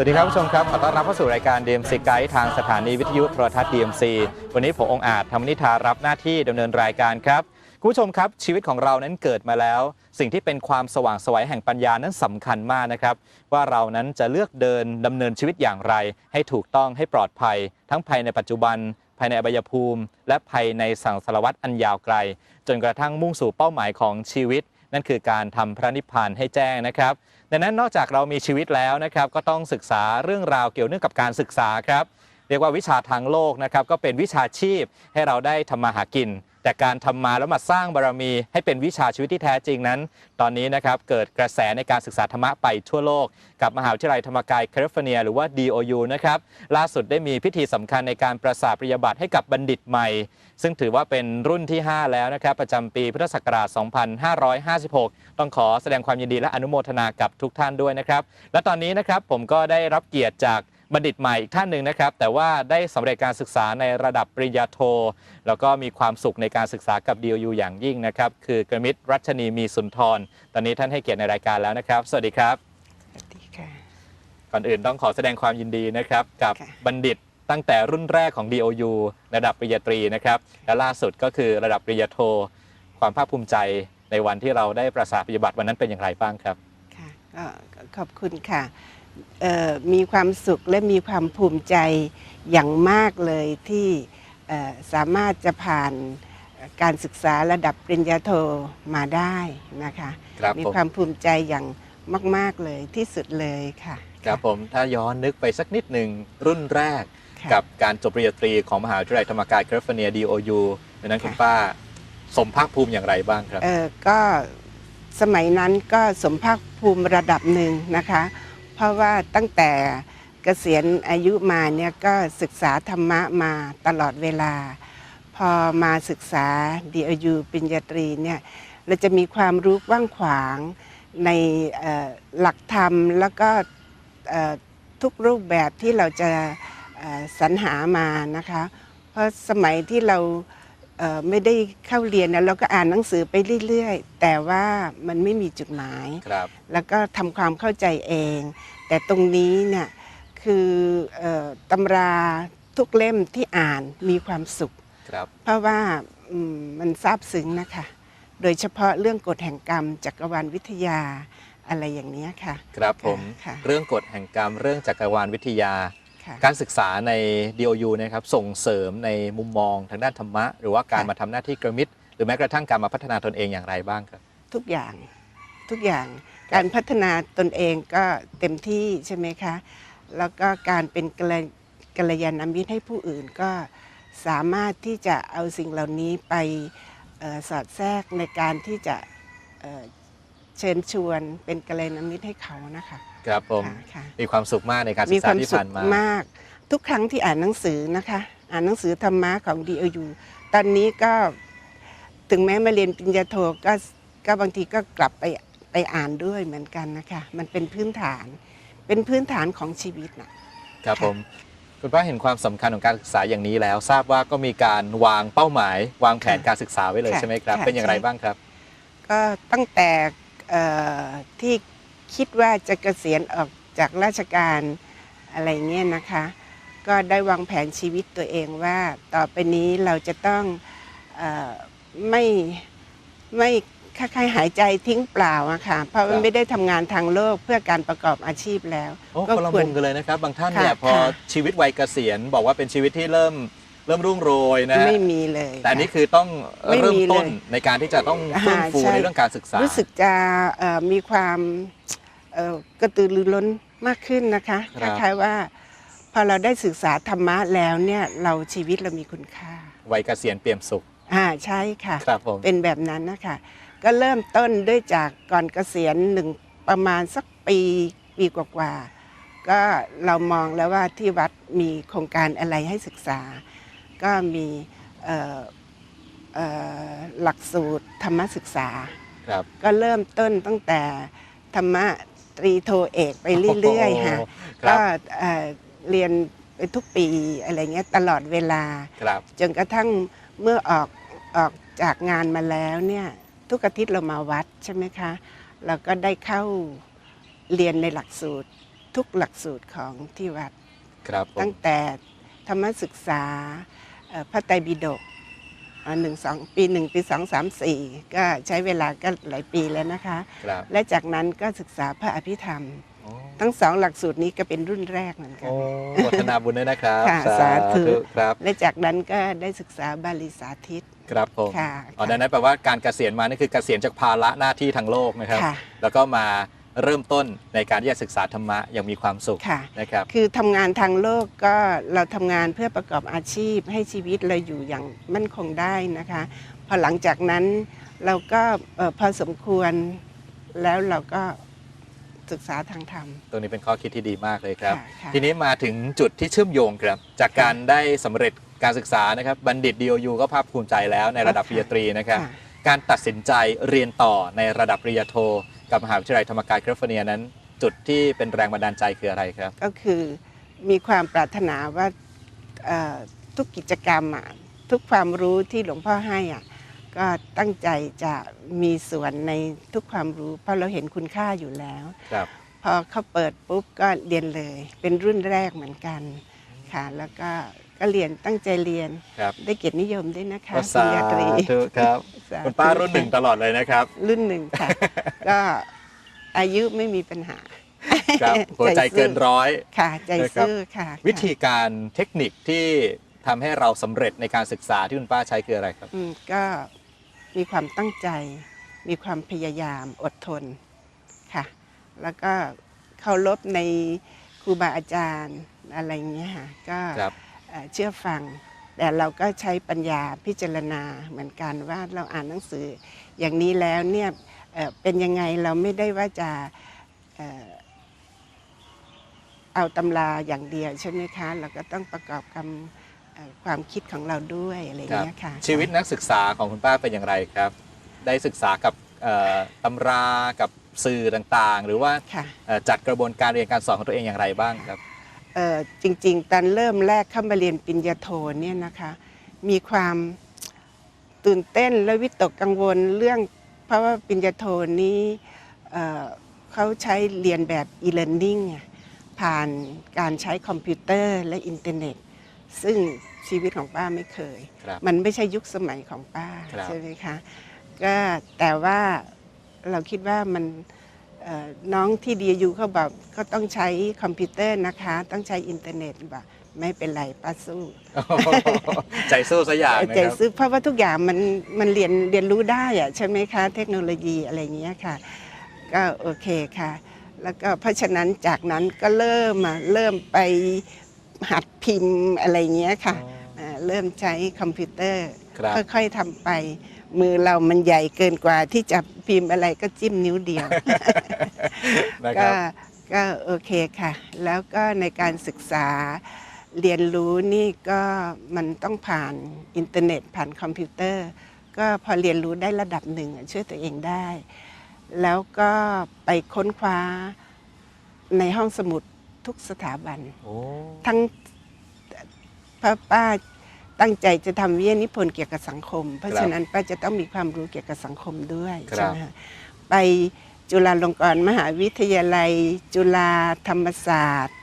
สวัสดีครับผู้ชมครับขอต้อนรับเข้าสู่รายการ DMC Guide ทางสถานีวิทยุโทรทัศน์ DMC วันนี้ผมองอาจธรรมนิธารับหน้าที่ดำเนินรายการครับคุณผู้ชมครับชีวิตของเรานั้นเกิดมาแล้ว สิ่งที่เป็นความสว่างไสวยแห่งปัญญานั้นสำคัญมากนะครับ ว่าเรานั้นจะเลือกเดินดำเนินชีวิตอย่างไร ให้ถูกต้องให้ปลอดภัย ทั้งภายในปัจจุบัน ภายในอบายภูมิ และภายในสังสารวัตรอันยาวไกล จนกระทั่งมุ่งสู่เป้าหมายของชีวิต นั่นคือการทำพระนิพพานให้แจ้งนะครับ ดังนั้นนอกจากเรามีชีวิตแล้วนะครับก็ต้องศึกษาเรื่องราวเกี่ยวเนื่องกับการศึกษาครับเรียกว่าวิชาทางโลกนะครับก็เป็นวิชาชีพให้เราได้ทำมาหากิน แต่การทำมาแล้วมาสร้างบารมีให้เป็นวิชาชีวิตที่แท้จริงนั้น ตอนนี้นะครับเกิดกระแสในการศึกษาธรรมะไปทั่วโลก กับมหาวิทยาลัยธรรมกายแคลิฟอร์เนีย หรือว่า DOU นะครับล่าสุดได้มีพิธีสำคัญในการประสาทปริญญาบัตรให้กับบัณฑิตใหม่ ซึ่งถือว่าเป็นรุ่นที่ 5 แล้วนะครับประจำปีพุทธศักราช 2556 ต้องขอแสดงความยินดีและอนุโมทนากับทุกท่านด้วยนะครับและตอนนี้นะครับผมก็ได้รับเกียรติจาก บัณฑิตใหม่อีกท่านหนึ่งนะครับ แต่ว่าได้สำเร็จการศึกษาในระดับปริญญาโท แล้วก็มีความสุขในการศึกษากับ DOU อย่างยิ่งนะครับ คือกรมิตรรัชนีมีสุนทร ตอนนี้ท่านให้เกียรติในรายการแล้วนะครับ สวัสดีครับ สวัสดีค่ะ ก่อนอื่นต้องขอแสดงความยินดีนะครับ กับค่ะบัณฑิตตั้งแต่รุ่นแรกของ DOU ระดับปริญญาตรีนะครับ และล่าสุดก็คือระดับปริญญาโท ความภาคภูมิใจในวันที่เราได้ประสาทปริญญาบัตรวันนั้นเป็นอย่างไรบ้างครับ ค่ะก็ขอบคุณค่ะเอ่อ มีความสุขและมีความภูมิใจอย่างมากเลยที่เอ่อสามารถจะผ่านการศึกษาระดับปริญญาโทมาได้นะคะครับมีผมความภูมิใจอย่างมาก ๆ เลยที่สุดเลยค่ะ ครับผมถ้าย้อนนึกไปสักนิดหนึ่งรุ่นแรกค่ะกับการจบปริญญาตรีของมหาวิทยาลัยธรรมกายแคลิฟอร์เนีย DOU ดังนั้นคุณค่ะป้าสมภาคภูมิอย่างไรบ้างครับเออก็สมัยนั้นก็สมภาคภูมิระดับหนึ่งนะคะ เพราะว่าตั้งแต่เกษียณอายุมาเนี่ยก็ศึกษาธรรมะมาตลอดเวลา พอมาศึกษา DOU ปริญญาตรีเนี่ยเราจะมีความรู้กว้างขวางในหลักธรรมแล้วก็ทุกรูปแบบที่เราจะสรรหามานะคะ เพราะสมัยที่เราเไม่ได้เข้าเรียนนะเราก็อ่านหนังสือไปเรื่อยๆ แต่ว่ามันไม่มีจุดหมาย ครับ แล้วก็ทำความเข้าใจเอง แต่ตรงนี้เนี่ยคือเออตำราทุกเล่มที่อ่านมีความสุข ครับ เพราะว่าอืมมันซาบซึ้งนะคะ โดยเฉพาะเรื่องกฎแห่งกรรมจักรวาลวิทยาอะไรอย่างเนี้ยค่ะ ครับผม ค่ะ เรื่องกฎแห่งกรรม เรื่องจักรวาลวิทยา ค่ะ การศึกษาใน DOU นะครับส่งเสริมในมุมมองทางด้านธรรมะ หรือว่าการค่ะ มาทำหน้าที่กระมิตรหรือแม้กระทั่งการมาพัฒนาตนเองอย่างไรบ้างครับ ทุกอย่างทุกอย่างการพัฒนาตนเองก็เต็มที่ใช่ไหมคะ แล้วก็การเป็นกัลยกัลยาณมิตรให้ผู้อื่นก็สามารถที่จะเอาสิ่งเหล่านี้ไปเอ่อสอดแทรกในการที่จะเอ่อเชิญชวนเป็นกัลยาณมิตรให้เขานะคะ ครับผมค่ะค่ะมีความสุขมากในการศึมีกคษาวามที่สุผ่าขนมามาก ทุกครั้งที่อ่านหนังสือนะคะ อ่านหนังสือธรรมะของ DOU ตอนนี้ก็ถึงแม้มาเรียนปริญญาโทก็ก็บางทีก็กลับไปไปอ่านด้วยเหมือนกันนะคะ มันเป็นพื้นฐาน เป็นพื้นฐานของชีวิตนะ ครับผมคุณป้าเห็นความสำคัญของการศึกษาอย่างนี้แล้ว ทราบว่าก็มีการวางเป้าหมาย วางแผนการศึกษาไว้เลยค่ะใช่ไหมครับ ค่ะเป็นอย่างไรใช่ บ้างครับ ก็ตั้งแต่เอ่อที่ คิดว่าจะเกษียณออกจากราชการอะไรเงี้ยนะคะ ก็ได้วางแผนชีวิตตัวเองว่า ต่อไปนี้เราจะต้องเออไม่ไม่ค่ายๆหายใจทิ้งเปล่าอะค่ะ เพราะครัมันบไม่ได้ทำงานทางโลกเพื่อการประกอบอาชีพแล้วโอ้ก็คนละควมุรมกันเลยนะครับ บางท่านเนี่ยค่ะพอค่ะชีวิตวัยเกษียณ บอกว่าเป็นชีวิตที่เริ่มเริ่มรุ่งโรยนะฮะไม่มีเลย แต่อันนี้ค่ะคือต้องไม่เริ่มมีเลยต้นในการที่จะต้องเฟื่องฟูอ่าใช่ในเรื่องการศึกษา รู้สึกจะเอ่อมีความเอ่อ กระตือรือร้นมากขึ้นนะคะครัคบล้ายๆว่า พอเราได้ศึกษาธรรมะแล้วเนี่ยเราชีวิตเรามีคุณค่าวัยเกษียณเปี่ยมสุขอ่าใช่ค่ะครับผมเป็นแบบนั้นนะคะก็เริ่มต้นด้วยจากก่อนเกษียณหนึ่งประมาณสักปีปีกว่าๆก็เรามองแล้วว่าที่วัดมีโครงการอะไรให้ศึกษา ก็มีเอ่อเอ่อหลักสูตรธรรมศึกษาครับก็เริ่มต้นตั้งแต่ธรรมะ ตรีโทเอกไปเรื่อยๆค่ะโอ้โหคก็รับเอ่อเรียนไปทุกปีอะไรเงี้ยตลอดเวลาครับจนกระทั่งเมื่อออกออกจากงานมาแล้วเนี่ยทุกอาทิตย์เรามาวัดใช่ไหมคะเราก็ได้เข้าเรียนในหลักสูตรทุกหลักสูตรของที่วัดครับผมตั้งแต่ธรรมศึกษาเอ่อพระไตรปิฎกเอ่อ หนึ่งสองปีหนึ่งปีสองสามสี่ก็ใช้เวลาก็หลายปีแล้วนะคะ ครับและจากนั้นก็ศึกษาพระอภิธรรม โอ้ทั้งสองหลักสูตรนี้ก็เป็นรุ่นแรกเหมือนกัน โอ้อดนาบุญด้วยนะครับค่ะสาธุ ครับและจากนั้นก็ได้ศึกษาบาลีสาธิตครับผมค่ะอ๋อดังนั้นแปลว่าการเกษียณมานี่คือเกษียณจากภาระหน้าที่ทางโลกนะครับ ค่ะ แล้วก็มา เริ่มต้นในการที่จะศึกษาธรรมะอย่างมีความสุขค่ะ นะครับ คือทำงานทางโลกก็เราทำงานเพื่อประกอบอาชีพให้ชีวิตเราอยู่อย่างมั่นคงได้นะคะ พอหลังจากนั้นเราก็เอ่อพอสมควรแล้วเราก็ศึกษาทางธรรมตรงนี้เป็นข้อคิดที่ดีมากเลยครับค่ะค่ะทีนี้มาถึงจุดที่เชื่อมโยงครับ จากการได้สำเร็จการศึกษานะครับ บัณฑิต DOU ก็ภาคภูมิใจแล้วในระดับปริญญาตรีนะครับ ค่ะ การตัดสินใจเรียนต่อในระดับปริญญาโท กับมหาวิทยาลัยธรรมกายแคลิฟอร์เนียนั้น จุดที่เป็นแรงบันดาลใจคืออะไรครับ ก็คือมีความปรารถนาว่าเอ่อทุกกิจกรรมอะทุกความรู้ที่หลวงพ่อให้อะก็ตั้งใจจะมีส่วนในทุกความรู้ เพราะเราเห็นคุณค่าอยู่แล้ว ครับ พอเขาเปิดปุ๊บก็เรียนเลย เป็นรุ่นแรกเหมือนกันค่ะ แล้วก็ ก็เรียนตั้งใจเรียน ครับได้เกียรตินิยมด้วยนะคะก็ปริสาญญาตรีธุครับสาธุคุณป้ารุ่นหนึ่งตลอดเลยนะครับ รุ่นหนึ่งค่ะ ก็อายุไม่มีปัญหา ครับ หัวใจเกินร้อย ค่ะ ใจนะครับซื่อค่ะวิธีการเทคนิคที่ทำให้เราสำเร็จในการศึกษาที่คุณป้าใช้คืออะไรครับ อืมก็มีความตั้งใจ มีความพยายามอดทนค่ะ แล้วก็เคารพในครูบาอาจารย์อะไรเงี้ยค่ะก็ครับ เอ่อเชื่อฟัง แต่เราก็ใช้ปัญญาพิจารณาเหมือนกันว่าเราอ่านหนังสือ อย่างนี้แล้วเนี่ยเอ่อเป็นยังไงเราไม่ได้ว่าจะเอ่อเอาตำราอย่างเดียวใช่ไหมคะ เราก็ต้องประกอบกับเอ่อความคิดของเราด้วยอะไรอย่างเงี้ยค่ะชีวิตนักศึกษาของคุณป้าเป็นอย่างไรครับ ได้ศึกษากับเอ่อตำรากับสื่อต่างๆ หรือว่าค่ะเอ่อจัดกระบวนการเรียนการสอนของตัวเองอย่างไรบ้างครับเอ่อ จริงๆ ตอนเริ่มแรกเข้ามาเรียนปริญญาโทเนี่ยนะคะมีความตื่นเต้นและวิตกกังวลเรื่องเพราะว่าปริญญาโทนี้เอ่อเขาใช้เรียนแบบ e-learning อะผ่านการใช้คอมพิวเตอร์และอินเทอร์เน็ต ซึ่งชีวิตของป้าไม่เคยครับมันไม่ใช่ยุคสมัยของป้าครับใช่ไหมคะก็แต่ว่าเราคิดว่ามันเอ่อ น้องที่ดีอยู่เขาบอกก็ต้องใช้คอมพิวเตอร์นะคะ ต้องใช้อินเทอร์เน็ตบอกไม่เป็นไรป้าสู้ใจสู้ซะอย่างนะใจครับซื้อเพราะว่าทุกอย่างมันมันเรียนเรียนรู้ได้อะใช่ไหมคะ เทคโนโลยีอะไรอย่างเงี้ยค่ะ ก็โอเคค่ะ แล้วก็เพราะฉะนั้นจากนั้นก็เริ่มมาเริ่มไปหัดพิมพ์อะไรอย่างเงี้ยค่ะอ่าเริ่มใช้คอมพิวเตอร์ครับค่อยๆทำไป มือเรามันใหญ่เกินกว่าที่จะพิมพ์อะไรก็จิ้มนิ้วเดียว นะคก็รับ ก็โอเคค่ะ แล้วก็ในการศึกษาเรียนรู้นี่ก็มันต้องผ่านอินเทอร์เน็ตผ่านคอมพิวเตอร์ ก็พอเรียนรู้ได้ระดับหนึ่งอะช่วยตัวเองได้ แล้วก็ไปค้นคว้าในห้องสมุดทุกสถาบัน โอ้ ทั้งพระป้า ตั้งใจจะทำวิทยานิพนธ์เกี่ยวกับสังคม เพราะฉะนั้นป้าจะต้องมีความรู้เกี่ยวกับสังคมด้วยครับ ใช่ไหมคะไปจุฬาลงกรณ์มหาวิทยาลัย จุฬาธรรมศาสตร์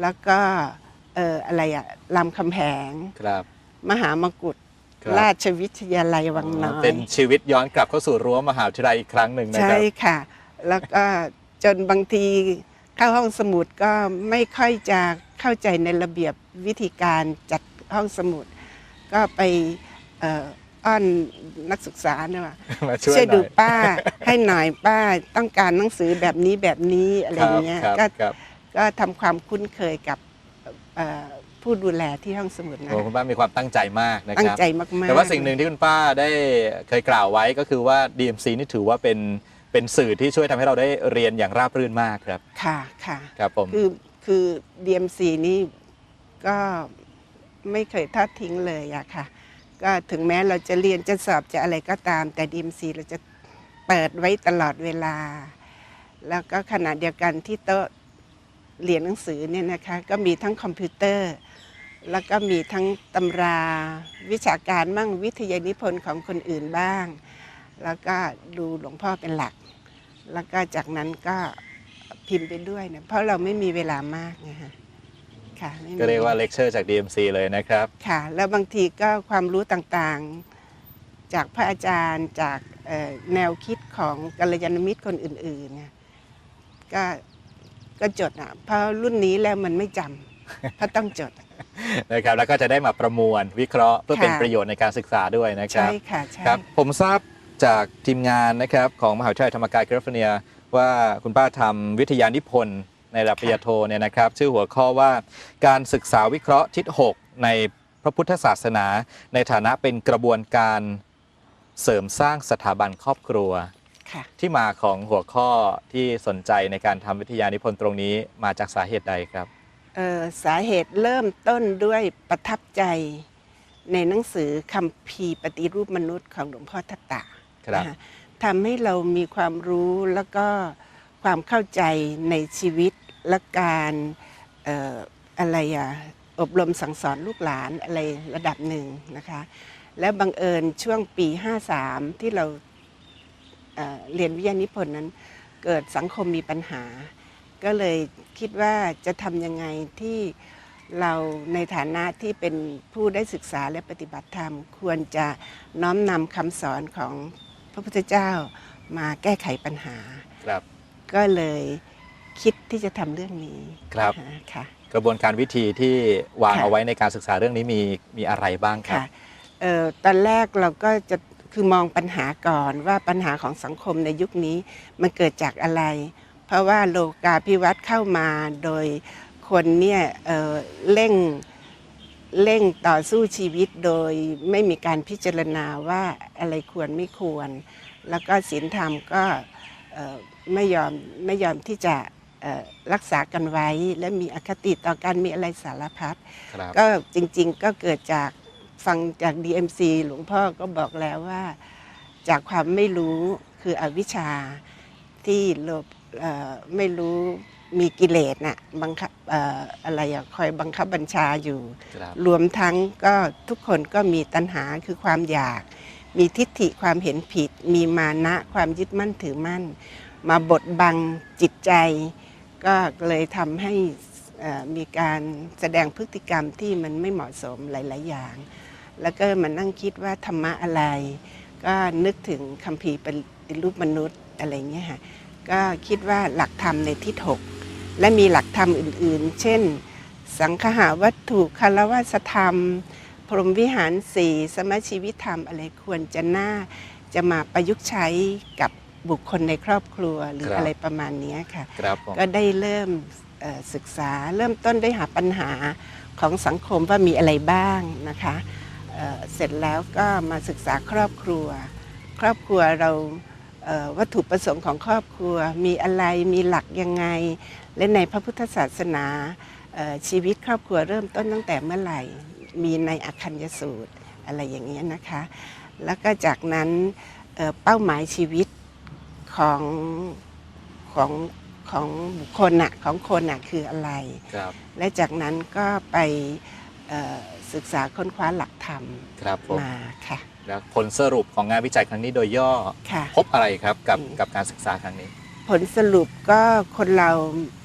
แล้วก็เอ่ออะไรอะรามคำแหง ครับ มหามกุฏครับ ราชวิทยาลัยวังน้อย เป็นชีวิตย้อนกลับเข้าสู่รั้วมหาวิทยาลัยอีกครั้งหนึ่งนะคใช่รับ ค่ะ แล้วก็จนบางทีเข้าห้องสมุดก็ไม่ค่อยจะเข้าใจในระเบียบวิธีการจัดห้องสมุด ก็ไปเอ่ออ้อนนักศึกษาเนี่ยว่ามาช่วยช่วยหน่ดูอย ป้า ให้หน่อยป้าต้องการหนังสือแบบนี้แบบนี้อะไรอย่างเงี้ยครับก็ครับก็ทำความคุ้นเคยกับเอ่อผู้ดูแลที่ห้องสมุดนะโอ้คุณป้ามีความตั้งใจมากนะคตั้งรับ ใจมากๆ แต่ว่าสิ่งหนึ่งที่คุณป้าได้เคยกล่าวไว้ก็คือว่า DMC นี่ถือว่าเป็นเป็นสื่อที่ช่วยทำให้เราได้เรียนอย่างราบรื่นมากครับค่ะค่ะ ครับผม คือคือ DMC นี่ก็ ไม่เคยทอดทิ้งเลยอะค่ะ ก็ถึงแม้เราจะเรียนจะสอบจะอะไรก็ตาม แต่ DMC เราจะเปิดไว้ตลอดเวลา แล้วก็ขณะเดียวกันที่โต๊ะเรียนหนังสือเนี่ยนะคะก็มีทั้งคอมพิวเตอร์ แล้วก็มีทั้งตำราวิชาการมั่งวิทยานิพนธ์ของคนอื่นบ้าง แล้วก็ดูหลวงพ่อเป็นหลัก แล้วก็จากนั้นก็พิมพ์ไปด้วยเนี่ยเพราะเราไม่มีเวลามากนะฮะ ค่ะไม่มีก็เรียกว่าเลคเชอร์จาก DMC เลยนะครับ ค่ะ แล้วบางทีก็ความรู้ต่างๆ จากพระอาจารย์จากเอ่อแนวคิดของกัลยาณมิตรคนอื่นๆเนี่ยก็ก็จดอะเพราะรุ่นนี้แล้วมันไม่จำเพราะต้องจด นะครับแล้วก็จะได้มาประมวลวิเคราะห์เพื่อเป็นค่ะ ประโยชน์ในการศึกษาด้วยนะครัใช่บค่ะใช่ครับผมทราบจากทีมงานนะครับของมหาวิทยาลัยธรรมกายแคลิฟอร์เนีย ว่าคุณป้าทำวิทยานิพนธ์ ในระดับปริญญาโทเนี่ยนะครับ ชื่อหัวข้อว่าการศึกษาวิเคราะห์ทิศ 6 ในพระพุทธศาสนา ในฐานะเป็นกระบวนการเสริมสร้างสถาบันครอบครัวค่ะที่มาของหัวข้อที่สนใจในการทำวิทยานิพนธ์ตรงนี้มาจากสาเหตุใดครับเอ่อสาเหตุเริ่มต้นด้วยประทับใจในหนังสือคำพีร์ปฏิรูปมนุษย์ของหลวงพ่อทัตตาครับนะฮะทำให้เรามีความรู้แล้วก็ความเข้าใจในชีวิต และการเอ่ออะไรอะอบรมสั่งสอนลูกหลานอะไรระดับหนึ่งนะคะ และบังเอิญช่วงปี 53 ที่เราเอ่อเรียนวิทยานิพนธ์นั้น เกิดสังคมมีปัญหา ก็เลยคิดว่าจะทำยังไงที่เราในฐานะที่เป็นผู้ได้ศึกษาและปฏิบัติธรรม ควรจะน้อมนำคำสอนของพระพุทธเจ้ามาแก้ไขปัญหาครับก็เลย คิดที่จะทำเรื่องนี้ครับนะฮะค่ะ กระบวนการวิธีที่วางค่ะ เอาไว้ในการศึกษาเรื่องนี้มีมีอะไรบ้างครับ ค่ะเอ่อตอนแรกเราก็จะคือมองปัญหาก่อนว่าปัญหาของสังคมในยุคนี้มันเกิดจากอะไร เพราะว่าโลกาภิวัตน์เข้ามาโดยคนเนี่ยเอ่อเร่งเร่งต่อสู้ชีวิตโดยไม่มีการพิจารณาว่าอะไรควรไม่ควร แล้วก็ศีลธรรมก็เอ่อไม่ยอมไม่ยอมที่จะเอ่อ รักษากันไว้ และมีอคติต่อกันมีอะไรสารพัดครับก็จริงๆก็เกิดจากฟังจาก DMC หลวงพ่อก็บอกแล้วว่า จากความไม่รู้คืออวิชชาที่โลภเอ่อไม่รู้มีกิเลสน่ะบังคับเอ่ออะไรอะคอยบังคับบัญชาอยู่ ครับรวมทั้งก็ทุกคนก็มีตัณหาคือความอยาก มีทิฏฐิความเห็นผิด มีมานะความยึดมั่นถือมั่น มาบดบังจิตใจ ก็เลยทำให้มีการแสดงพฤติกรรมที่มันไม่เหมาะสมหลาย ๆ อย่าง แล้วก็มานั่งคิดว่าธรรมะอะไร ก็นึกถึงคัมภีร์ปฏิรูปมนุษย์อะไรเงี้ยค่ะ ก็คิดว่าหลักธรรมในทิศหกและมีหลักธรรมอื่น ๆ เช่น สังคหาวัตถุคารวะธรรม พรหมวิหารสี่สมชีวิตธรรมอะไรควรจะน่าจะมาประยุกต์ใช้กับ บุคคลในครอบครัวหรือครับ อะไรประมาณเนี้ยค่ะ ครับผม ก็ได้เริ่มเอ่อศึกษาเริ่มต้นได้หาปัญหาของสังคมว่ามีอะไรบ้างนะคะเอ่อเสร็จแล้วก็มาศึกษาครอบครัว ครอบครัวเราเอ่อวัตถุประสงค์ของครอบครัว มีอะไรมีหลักยังไง และในพระพุทธศาสนาเอ่อชีวิตครอบครัวเริ่มต้นตั้งแต่เมื่อไหร่ มีในอคัญญสูตรอะไรอย่างเงี้ยนะคะ แล้วก็จากนั้นเอ่อเป้าหมายชีวิต ของของของบุคคลน่ะของคนน่ะคืออะไร ครับและจากนั้นก็ไปเอ่อศึกษาค้นคว้าหลักธรรมครับผมมาค่ะแล้วผลสรุปของงานวิจัยครั้งนี้โดยย่อค่ะ พบอะไรครับกับอืม กับการศึกษาครั้งนี้ ผลสรุปก็คนเรา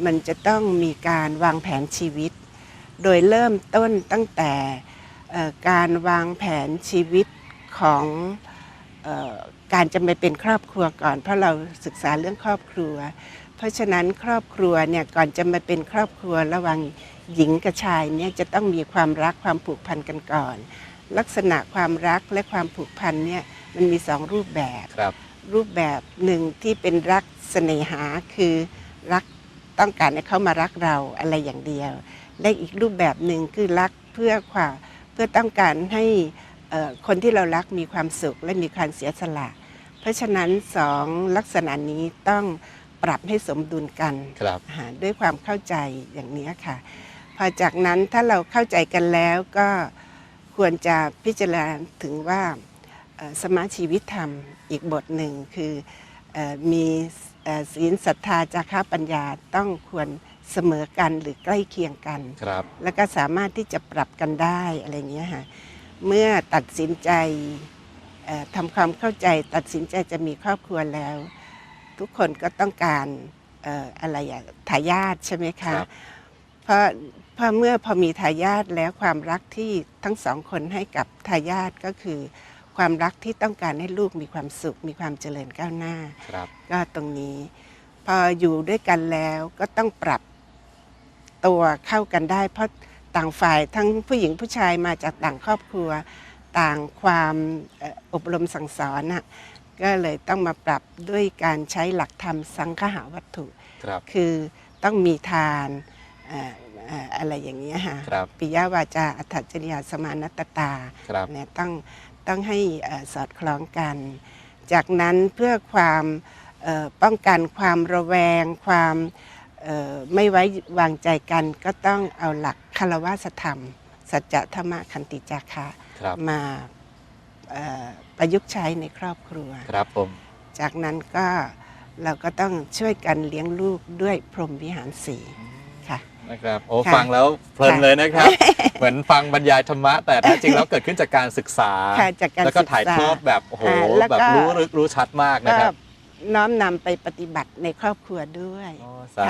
มันจะต้องมีการวางแผนชีวิต โดยเริ่มต้นตั้งแต่เอ่อการวางแผนชีวิตของเออ การจะไปเป็นครอบครัวก่อน เพราะเราศึกษาเรื่องครอบครัว เพราะฉะนั้นครอบครัวเนี่ยก่อนจะมาเป็นครอบครัวระหว่างหญิงกับชายเนี่ยจะต้องมีความรักความผูกพันกันก่อน ลักษณะความรักและความผูกพันเนี่ยมันมีสองรูปแบบครับ รูปแบบหนึ่งที่เป็นรักเสน่หาคือรักต้องการให้เขามารักเราอะไรอย่างเดียว และอีกรูปแบบหนึ่งคือรักเพื่อความเพื่อต้องการให้เอ่อ คนที่เรารักมีความสุขและมีการเสียสละ เพราะฉะนั้นสองลักษณะนี้ต้องปรับให้สมดุลกันครับหาด้วยความเข้าใจอย่างนี้ค่ะ พอจากนั้นถ้าเราเข้าใจกันแล้วก็ควรจะพิจารณาถึงว่าเอ่อสมาชีวิตธรรมอีกบทหนึ่งคือเออมีเอ่อศีลศรัทธาจาระปัญญาต้องควรเสมอกันหรือใกล้เคียงกันครับแล้วก็สามารถที่จะปรับกันได้อะไรเงี้ยค่ะ เมื่อตัดสินใจเอ่อทำความเข้าใจตัดสินใจจะมีครอบครัวแล้ว ทุกคนก็ต้องการเอ่ออะไรอะทายาทใช่ไหมคะครับเพราะเพราะเมื่อพอมีทายาทแล้วความรักที่ทั้งสองคนให้กับทายาทก็คือ ความรักที่ต้องการให้ลูกมีความสุข มีความเจริญก้าวหน้าครับก็ตรงนี้ พออยู่ด้วยกันแล้วก็ต้องปรับตัวเข้ากันได้ เพราะ ต่างฝ่ายทั้งผู้หญิงผู้ชายมาจากต่างครอบครัว ต่างความเอ่ออบรมสั่งสอนน่ะก็เลยต้องมาปรับด้วยการใช้หลักธรรมสังคหาวัตถุครับคือต้องมีทานเอ่อเอ่ออะไรอย่างเงี้ยค่ะครับปิยาวาจาอัตถจริยาสมานัตตาครับเนี่ยต้องต้องให้เอ่อสอดคล้องกัน จากนั้นเพื่อความเอ่อป้องกันความระแวงความเอ่อ ไม่ไว้วางใจกันก็ต้องเอาหลักคารวะธรรม สัจธรรมขันติจาคะครับมาเอ่อประยุกต์ใช้ในครอบครัวครับผมจากนั้นก็เราก็ต้องช่วยกันเลี้ยงลูกด้วยพรหมวิหารสีค่ะนะครับโอ้ค่ะฟังแล้วเพลินค่ะเลยนะครับ เหมือนฟังบรรยายธรรมะ แต่แท้จริงแล้วเกิดขึ้นจากการศึกษาค่ะจากการแล้วก็ศึกษาถ่ายทอดแบบโอ้โหอ่าแล้วก็แบบรู้ลึกรู้ชัดมากนะก็ครับ น้อมนำไปปฏิบัติในครอบครัวด้วยโอ้สา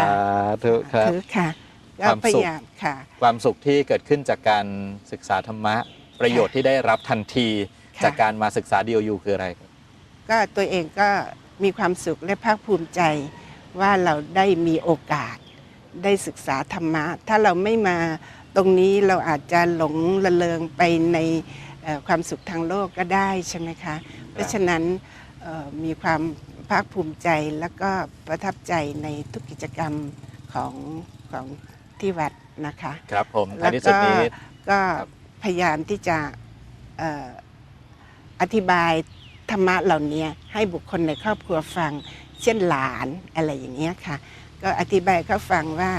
ธุครับถือค่ะก็ความพสุขยายามค่ะ ความสุขที่เกิดขึ้นจากการศึกษาธรรมะ ประโยชน์ที่ได้รับทันทีค่ะจากการมาศึกษา DOU คืออะไรครับก็ตัวเองก็มีความสุขและภาคภูมิใจว่าเราได้มีโอกาสได้ศึกษาธรรมะ ถ้าเราไม่มาตรงนี้เราอาจจะหลงระเริงไปในเอ่อความสุขทางโลกก็ได้ใช่ไหมคะ เพราะฉะนั้นเอ่อมีความ ภาคภูมิใจแล้วก็ประทับใจในทุกกิจกรรมของของที่วัดนะคะครับผมท้ายที่สุดนี้ก็ครับพยายามที่จะเอ่ออธิบายธรรมะเหล่านี้ให้บุคคลในครอบครัวฟัง เช่นหลานอะไรอย่างเงี้ยค่ะ ก็อธิบายเขาฟังว่า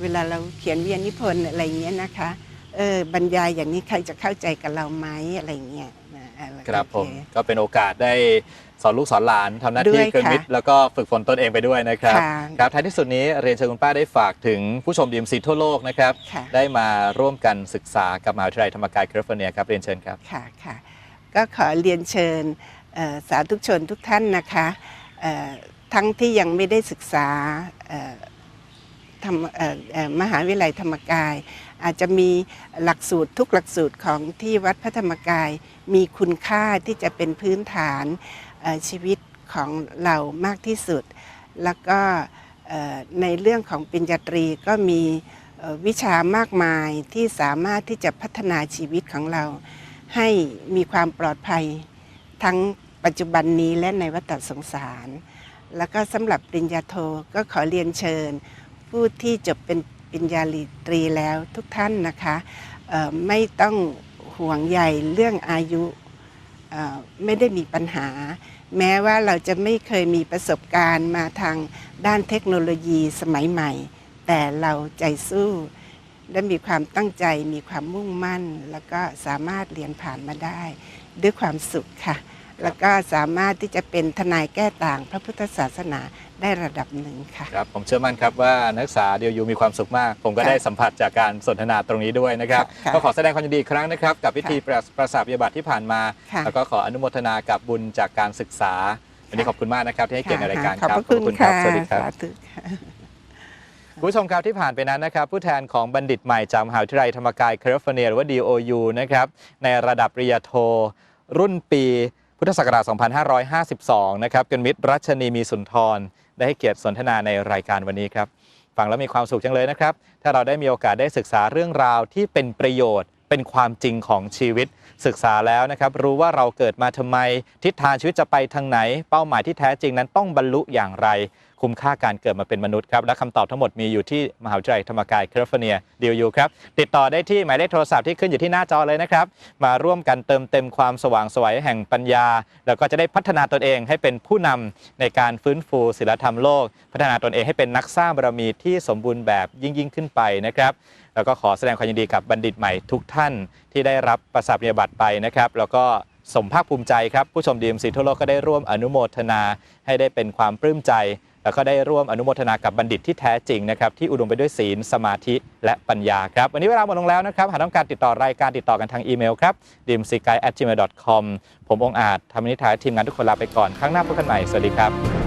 เวลาเราเขียนวิทยานิพนธ์อะไรอย่างเงี้ยนะคะเออบรรยายอย่างนี้ใครจะเข้าใจกับเราไหมอะไรอย่างเงี้ยนะอะไรครับผมโอเก็เป็นโอกาสได้ สอนลูกสอนหลานทำหน้าที่ด้วยเกินมิตรค่ะแล้วก็ฝึกฝนตนเองไปด้วยนะครับค่ะครับท้ายที่สุดนี้เรียนเชิญคุณป้าได้ฝากถึงผู้ชม DMC ทั่วโลกนะครับค่ะ ได้มาร่วมกันศึกษากับมหาวิทยาลัยธรรมกายแคลิฟอร์เนียครับเรียนเชิญครับ ค่ะค่ะก็ขอเรียนเชิญเอ่อสาธุชนทุกท่านนะคะเอ่อทั้งที่ยังไม่ได้ศึกษาเอ่อธรรมเอ่อเอ่อมหาวิทยาลัยธรรมกาย อาจจะมีหลักสูตรทุกหลักสูตรของที่วัดพระธรรมกาย มีคุณค่าที่จะเป็นพื้นฐานเอ่อ ชีวิตของเรามากที่สุด แล้วก็ในเรื่องของปริญญาตรีก็มีวิชามากมายที่สามารถที่จะพัฒนาชีวิตของเรา ให้มีความปลอดภัยทั้งปัจจุบันนี้และในวัฏสงสาร แล้วก็สำหรับปริญญาโทก็ขอเรียนเชิญ ผู้ที่จบเป็นปริญญาตรีแล้วทุกท่านนะคะไม่ต้องห่วงใยเรื่องอายุ ไม่ได้มีปัญหา แม้ว่าเราจะไม่เคยมีประสบการณ์มาทางด้านเทคโนโลยีสมัยใหม่ แต่เราใจสู้ และมีความตั้งใจมีความมุ่งมั่น แล้วก็สามารถเรียนผ่านมาได้ ด้วยความสุขค่ะ แล้วก็สามารถที่จะเป็นทนายแก้ต่าง พระพุทธศาสนาได้ระดับหนึ่งค่ะ ครับผมเชื่อมั่นครับว่านักศึกษา DOU มีความสุขมาก ผมก็ค่ะได้สัมผัสจากการสนทนาตรงนี้ด้วยนะครับค่ะก็ขอแสดงความยินดีอีกครั้งนะครับ กับพิธีค่ะประประสาทปฏิบัติที่ผ่านมาค่ะแล้วก็ขออนุโมทนากับบุญจากการศึกษาวันนี้ขอบคุณมากนะครับที่ให้เกียรติในรายการขอบครับพระคุณครัค่ะสวัสดีครับสาธุค่ะคุณผู้ชมครับที่ผ่านไปนั้นนะครับ ผู้แทนของบัณฑิตใหม่จากมหาวิทยาลัยธรรมกายแคลิฟอร์เนียหรือว่า DOU นะครับในระดับปริญญาโทรุ่นปี พุทธศักราช 2552 นะครับกันมิตรรัชนีมีสุนทร ได้ให้เกียรติสนทนาในรายการวันนี้ครับ ฟังแล้วมีความสุขจังเลยนะครับ ถ้าเราได้มีโอกาสได้ศึกษาเรื่องราวที่เป็นประโยชน์ เป็นความจริงของชีวิต ศึกษาแล้วนะครับ รู้ว่าเราเกิดมาทำไม ทิศทางชีวิตจะไปทางไหน เป้าหมายที่แท้จริงนั้นต้องบรรลุอย่างไร คุ้มค่าการเกิดมาเป็นมนุษย์ครับและคำตอบทั้งหมดมีอยู่ที่มหาวิทยาลัยธรรมกายแคลิฟอร์เนียดียูครับติดต่อได้ที่หมายเลขโทรศัพท์ที่ขึ้นอยู่ที่หน้าจอเลยนะครับมาร่วมกันเติมเต็มความสว่างสวยแห่งปัญญา แล้วก็จะได้พัฒนาตนเองให้เป็นผู้นำในการฟื้นฟูศิลธรรมโลก พัฒนาตนเองให้เป็นนักสร้างบารมีที่สมบูรณ์แบบยิ่งยิ่งขึ้นไปนะครับแล้วก็ขอแสดงความยินดีกับบัณฑิตใหม่ทุกท่านที่ได้รับประสาทนียบัตรไปนะครับ แล้วก็สมภาคภูมิใจครับ ผู้ชม DMC ทั่วโลกก็ได้ร่วมอนุโมทนาให้ได้เป็นความปลื้มใจ แล้วก็ได้ร่วมอนุโมทนากับบัณฑิตที่แท้จริงนะครับที่อุดมไปด้วยศีลสมาธิและปัญญาครับ วันนี้เวลาหมดลงแล้วนะครับ หากต้องการติดต่อรายการติดต่อกันทางอีเมลครับ d m c g u i gmail com ผมองอาจทำนิทานทีมงานทุกคนลาไปก่อน ครั้งหน้าพบกันใหม่ สวัสดีครับ